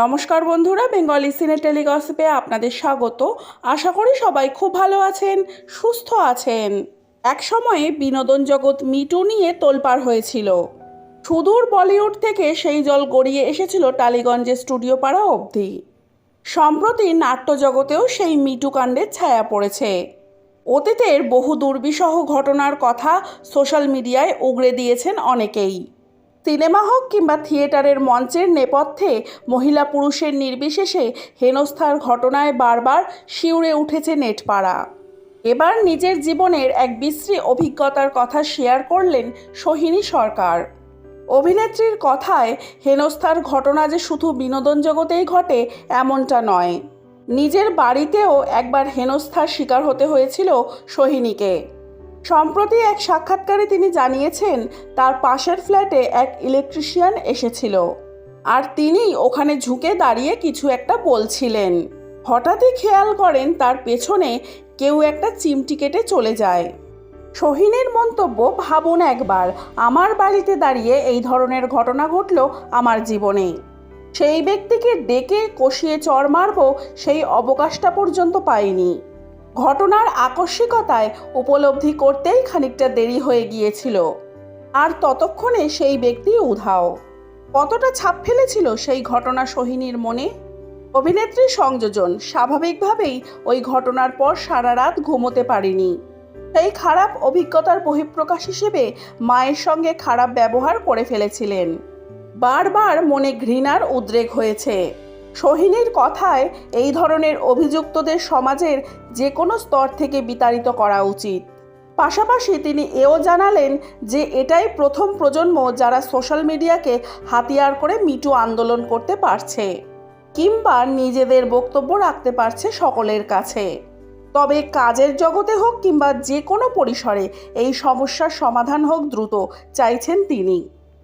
নমস্কার বন্ধুরা, বেঙ্গলি সিনে টেলিগসিপে আপনাদের স্বাগত। আশা করি সবাই খুব ভালো আছেন, সুস্থ আছেন। এক সময়ে বিনোদন জগৎ মিটু নিয়ে তোলপাড় হয়েছিল। সুদূর বলিউড থেকে সেই জল গড়িয়ে এসেছিল টালিগঞ্জের স্টুডিও পাড়া অবধি। সম্প্রতি নাট্যজগতেও সেই মিটু কাণ্ডের ছায়া পড়েছে। অতীতের বহু দুর্বিষহ ঘটনার কথা সোশ্যাল মিডিয়ায় উগড়ে দিয়েছেন অনেকেই। সিনেমা হোক কিংবা থিয়েটারের মঞ্চের নেপথ্যে মহিলা পুরুষের নির্বিশেষে হেনস্থার ঘটনায় বারবার শিউরে উঠেছে নেটপাড়া। এবার নিজের জীবনের এক বিশ্রী অভিজ্ঞতার কথা শেয়ার করলেন সোহিনী সরকার। অভিনেত্রীর কথায়, হেনস্থার ঘটনা যে শুধু বিনোদন জগতেই ঘটে, এমনটা নয়। নিজের বাড়িতেও একবার হেনস্থার শিকার হতে হয়েছিল সোহিনীকে। সম্প্রতি এক সাক্ষাৎকারে তিনি জানিয়েছেন, তার পাশের ফ্ল্যাটে এক ইলেকট্রিশিয়ান এসেছিল। আর তিনি ওখানে ঝুঁকে দাঁড়িয়ে কিছু একটা বলছিলেন। হঠাৎই খেয়াল করেন তার পেছনে কেউ একটা চিমটি কেটে চলে যায়। সোহিনীর মন্তব্য, ভাবুন একবার, আমার বাড়িতে দাঁড়িয়ে এই ধরনের ঘটনা ঘটল আমার জীবনে। সেই ব্যক্তিকে ডেকে কষিয়ে চর মারব, সেই অবকাশটা পর্যন্ত পাইনি। ঘটনার আকস্মিকতায় উপলব্ধি করতেই খানিকটা দেরি হয়ে গিয়েছিল। আর ততক্ষণে সেই ব্যক্তি উধাও। কতটা ছাপ ফেলেছিল সেই ঘটনা সোহিনীর মনে? অভিনেত্রী সংযোজন স্বাভাবিকভাবেই ওই ঘটনার পর সারা রাত ঘুমোতে পারিনি। সেই খারাপ অভিজ্ঞতার বহিঃপ্রকাশ হিসেবে মায়ের সঙ্গে খারাপ ব্যবহার করে ফেলেছিলেন। বারবার মনে ঘৃণার উদ্রেক হয়েছে। সোহিনীর কথায় এই ধরনের অভিযুক্তদের সমাজের যে কোনো স্তর থেকে বিতাড়িত করা উচিত। পাশাপাশি তিনি এও জানালেন যে এটাই প্রথম প্রজন্ম যারা সোশ্যাল মিডিয়াকে হাতিয়ার করে মিটু আন্দোলন করতে পারছে, কিংবা নিজেদের বক্তব্য রাখতে পারছে সকলের কাছে। তবে কাজের জগতে হোক কিংবা যে কোনো পরিসরে এই সমস্যার সমাধান হোক দ্রুত, চাইছেন তিনি।